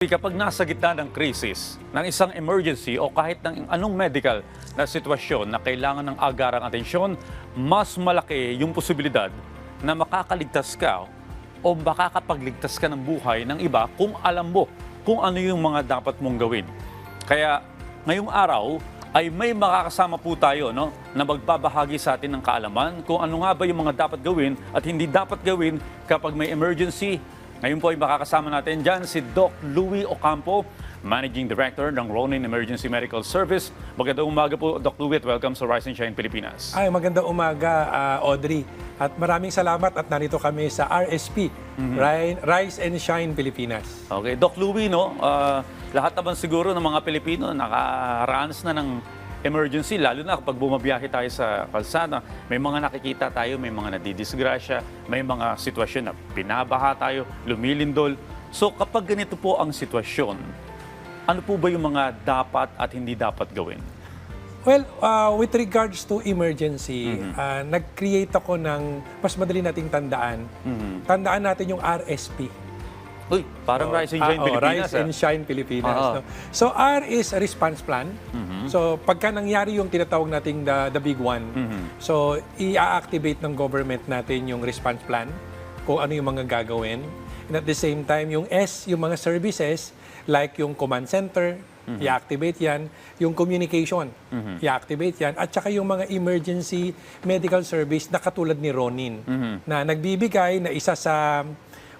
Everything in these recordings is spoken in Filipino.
Kapag nasa gitna ng krisis, ng isang emergency o kahit ng anong medical na sitwasyon na kailangan ng agarang atensyon, mas malaki yung posibilidad na makakaligtas ka o makakapagligtas ka ng buhay ng iba kung alam mo kung ano yung mga dapat mong gawin. Kaya ngayong araw ay may makakasama po tayo no, na magbabahagi sa atin ng kaalaman kung ano nga ba yung mga dapat gawin at hindi dapat gawin kapag may emergency ngayon po ay makakasama natin dyan si Doc Louis Ocampo, Managing Director ng Ronin Emergency Medical Service. Magandang umaga po, Doc Louis, at welcome sa Rise and Shine Pilipinas. Ay, magandang umaga, ah, Audrey. At maraming salamat at narito kami sa RSP, Ri- Rise and Shine Pilipinas. Okay, Doc Louis, no, ah, lahat naman siguro ng mga Pilipino nakaranas na ng emergency, lalo na kapag bumabiyahe tayo sa kalsada, may mga nakikita tayo, may mga nadidisgrasya, may mga sitwasyon na pinabaha tayo, lumilindol. So kapag ganito po ang sitwasyon, ano po ba yung mga dapat at hindi dapat gawin? Well, ah, with regards to emergency, ah, nag-create ako ng mas madali nating tandaan. Tandaan natin yung RSP. Uy, parang Rise and Ah, Shine oh, Pilipinas. Rise and ah. Shine Pilipinas. Oo. no? So R is a response plan. So pagka nangyari yung tinatawag nating the, the big one, so i-activate ng government natin yung response plan kung ano yung mga gagawin. And at the same time, yung S, yung mga services, like yung command center, i-activate yan. Yung communication, i-activate yan. At saka yung mga emergency medical service na katulad ni Ronin, na nagbibigay na isa sa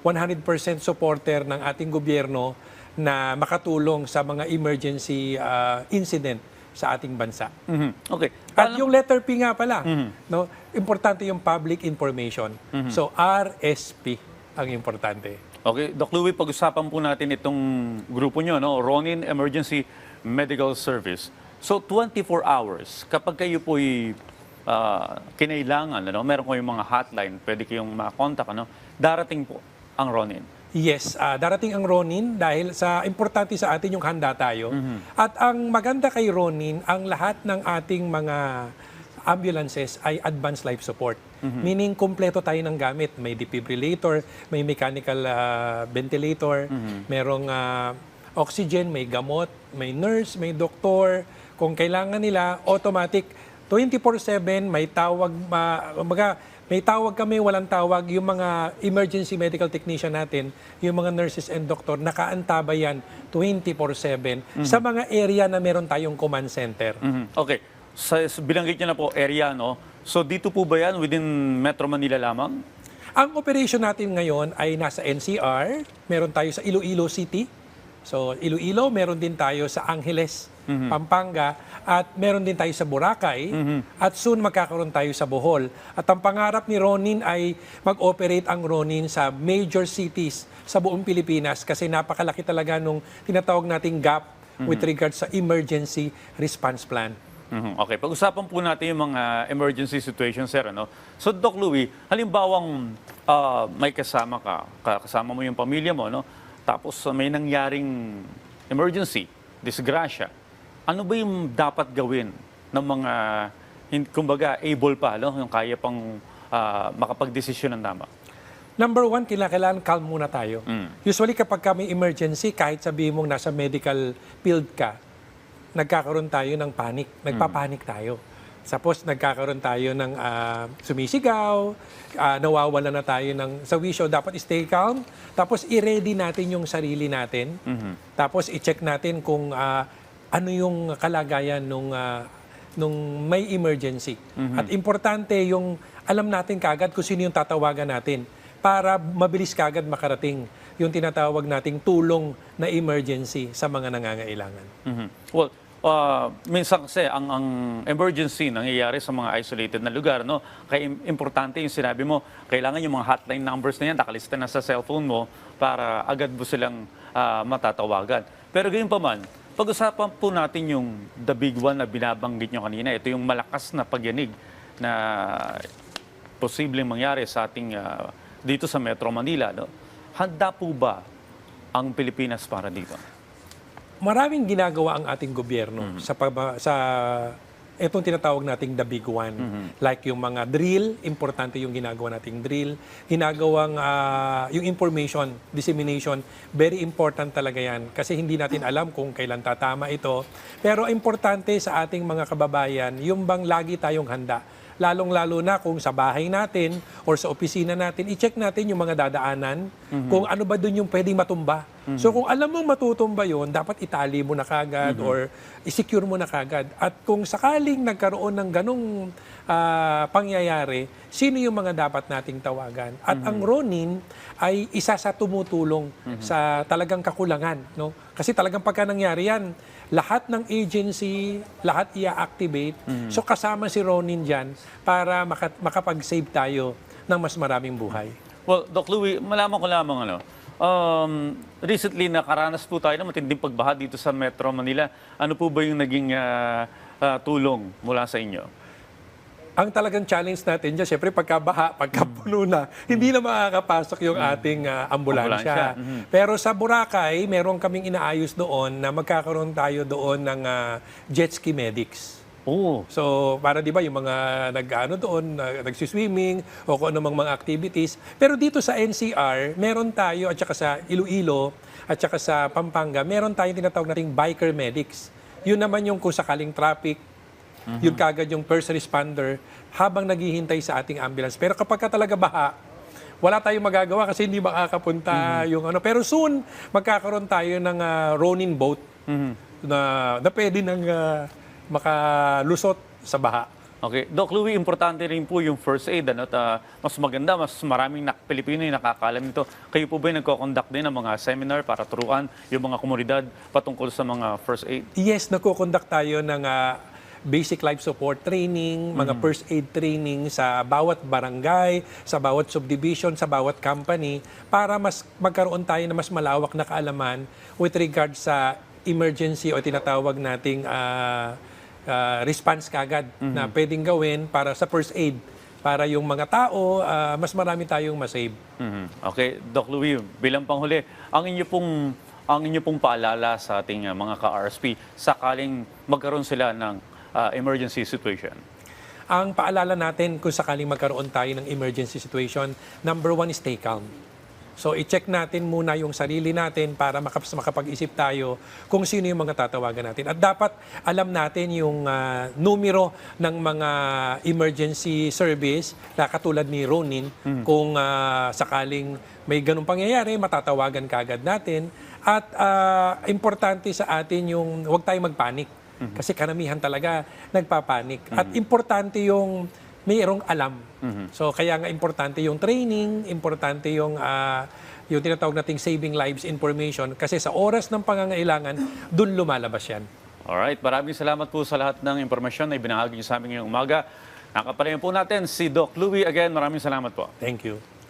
100% supporter ng ating gobyerno na makatulong sa mga emergency uh, incident sa ating bansa. Mhm. Okay. At yung letter P nga pala, no, importante yung public information. So RSP ang importante. Okay, Doc Louie, pag-usapan po natin itong grupo nyo, no? Ronin Emergency Medical Service. So, 24 hours, kapag kayo po'y ah, kinailangan, ano, meron kayong mga hotline, pwede kayong makontak, ano, darating po ang Ronin. Yes, ah, darating ang Ronin dahil sa importante sa atin yung handa tayo. At ang maganda kay Ronin, ang lahat ng ating mga ambulances ay advanced life support. Meaning, kumpleto tayo ng gamit. May defibrillator, may mechanical ah, ventilator, merong ah, oxygen, may gamot, may nurse, may doktor. Kung kailangan nila, automatic, 24-7, may tawag, ma, kumbaga, may tawag kami, walang tawag, yung mga emergency medical technician natin, yung mga nurses and doctor, nakaantaba yan 24-7 sa mga area na meron tayong command center. Mhm. Okay. Sa, binanggit nyo na po, area, no? So, dito po ba yan within Metro Manila lamang? Ang operation natin ngayon ay nasa NCR, meron tayo sa Iloilo City. So Iloilo, meron din tayo sa Angeles, Pampanga, at meron din tayo sa Boracay, at soon magkakaroon tayo sa Bohol. At ang pangarap ni Ronin ay mag-operate ang Ronin sa major cities sa buong Pilipinas kasi napakalaki talaga nung tinatawag nating gap with regards sa emergency response plan. Mhm. Okay, pag-usapan po natin yung mga emergency situations, sir. Ano? So, Doc Louie, halimbawang ah, may kasama ka, ka- kasama mo yung pamilya mo, no? tapos ah, may nangyaring emergency, disgrasya, ano ba yung dapat gawin ng mga, kumbaga, able pa, no? yung kaya pang ah, makapag-desisyon ng tama? Number one, kailangan calm muna tayo. Usually kapag ka may emergency, kahit sabihin mong nasa medical field ka, nagkakaroon tayo ng panic. Nagpapanik tayo. Tapos nagkakaroon tayo ng ah, sumisigaw, ah, nawawala na tayo ng sawisyo. Dapat stay calm. Tapos i-ready natin yung sarili natin. Tapos i-check natin kung ah, ano yung kalagayan nung ah, nung may emergency. At importante yung alam natin kagad kung sino yung tatawagan natin para mabilis kagad makarating yung tinatawag nating tulong na emergency sa mga nangangailangan. Mhm. Well, uh, minsan kasi ang, ang emergency nangyayari sa mga isolated na lugar, no? Kaya im- importante yung sinabi mo, kailangan yung mga hotline numbers na yan, nakalista na sa cellphone mo para agad mo silang ah, matatawagan. Pero gayon pa man, pag-usapan po natin yung the big one na binabanggit nyo kanina. Ito yung malakas na pagyanig na posibleng mangyari sa ating ah, dito sa Metro Manila. No? Handa po ba ang Pilipinas para dito? Maraming ginagawa ang ating gobyerno sa pag- sa itong tinatawag nating the big one. Like yung mga drill, importante yung ginagawa nating drill. Ginagawang ah, yung information, dissemination, very important talaga yan. Kasi hindi natin alam kung kailan tatama ito. Pero importante sa ating mga kababayan, yung bang lagi tayong handa lalong-lalo na kung sa bahay natin or sa opisina natin, i-check natin yung mga dadaanan, kung ano ba doon yung pwedeng matumba. So kung alam mong matutumba yon dapat itali mo na kagad or i-secure mo na kagad. At kung sakaling nagkaroon ng ganong ah, pangyayari, sino yung mga dapat nating tawagan? At ang Ronin ay isa sa tumutulong sa talagang kakulangan. No? Kasi talagang pagka nangyari yan, lahat ng agency, lahat i-activate. So kasama si Ronin dyan para maka- makapag-save tayo ng mas maraming buhay. Well, Doc Louie, malaman ko lamang ano, um, recently nakaranas po tayo ng matinding pagbaha dito sa Metro Manila. Ano po ba yung naging ah, ah, tulong mula sa inyo? Ang talagang challenge natin dyan, syempre pagka baha, pagka puno na, hindi na makakapasok yung ating ah, ambulansya. Ambulansya, Pero sa Boracay, meron kaming inaayos doon na magkakaroon tayo doon ng ah, jet ski medics. Oo. So, para di ba yung mga nag-ano doon, na- nagsiswimming o kung anumang mga activities. Pero dito sa NCR, meron tayo at saka sa Iloilo at saka sa Pampanga, meron tayong tinatawag nating biker medics. Yun naman yung kung sakaling traffic, yun kagad yung first responder habang naghihintay sa ating ambulance. Pero kapag ka talaga baha, wala tayong magagawa kasi hindi makakapunta yung ano. Pero soon, magkakaroon tayo ng ah, Ronin boat na, na pwede nang ah, makalusot sa baha. Okay. Doc Louie, importante rin po yung first aid. Ano? At, ah, mas maganda, mas maraming nak Pilipino yung nakakalam nito. Kayo po ba yung nagko-conduct din ng mga seminar para turuan yung mga komunidad patungkol sa mga first aid? Yes, nagko-conduct tayo ng ah, basic life support training, mga first aid training sa bawat barangay, sa bawat subdivision, sa bawat company para mas magkaroon tayo na mas malawak na kaalaman with regard sa emergency o tinatawag nating ah, ah, response kagad na pwedeng gawin para sa first aid para yung mga tao ah, mas marami tayong masave. Mhm. Okay, Doc Louie, bilang panghuli, ang inyo pong ang inyo pong paalala sa ating uh, mga ka-RSP sakaling magkaroon sila ng uh, emergency situation. Ang paalala natin kung sakaling magkaroon tayo ng emergency situation, number one is stay calm. So i-check natin muna yung sarili natin para makap- makapag-isip tayo kung sino yung mga tatawagan natin. At dapat alam natin yung ah, numero ng mga emergency service na katulad ni Ronin kung ah, sakaling may ganung pangyayari, matatawagan kagad natin. At ah, importante sa atin yung huwag tayong magpanik. Kasi karamihan talaga nagpapanik. At importante yung mayroong alam. So kaya nga importante yung training, importante yung ah, yung tinatawag nating saving lives information kasi sa oras ng pangangailangan, dun lumalabas yan. Alright, maraming salamat po sa lahat ng impormasyon na ibinahagi niyo sa amin ngayong umaga. Nakapalayan po natin si Doc Louie again. Maraming salamat po. Thank you.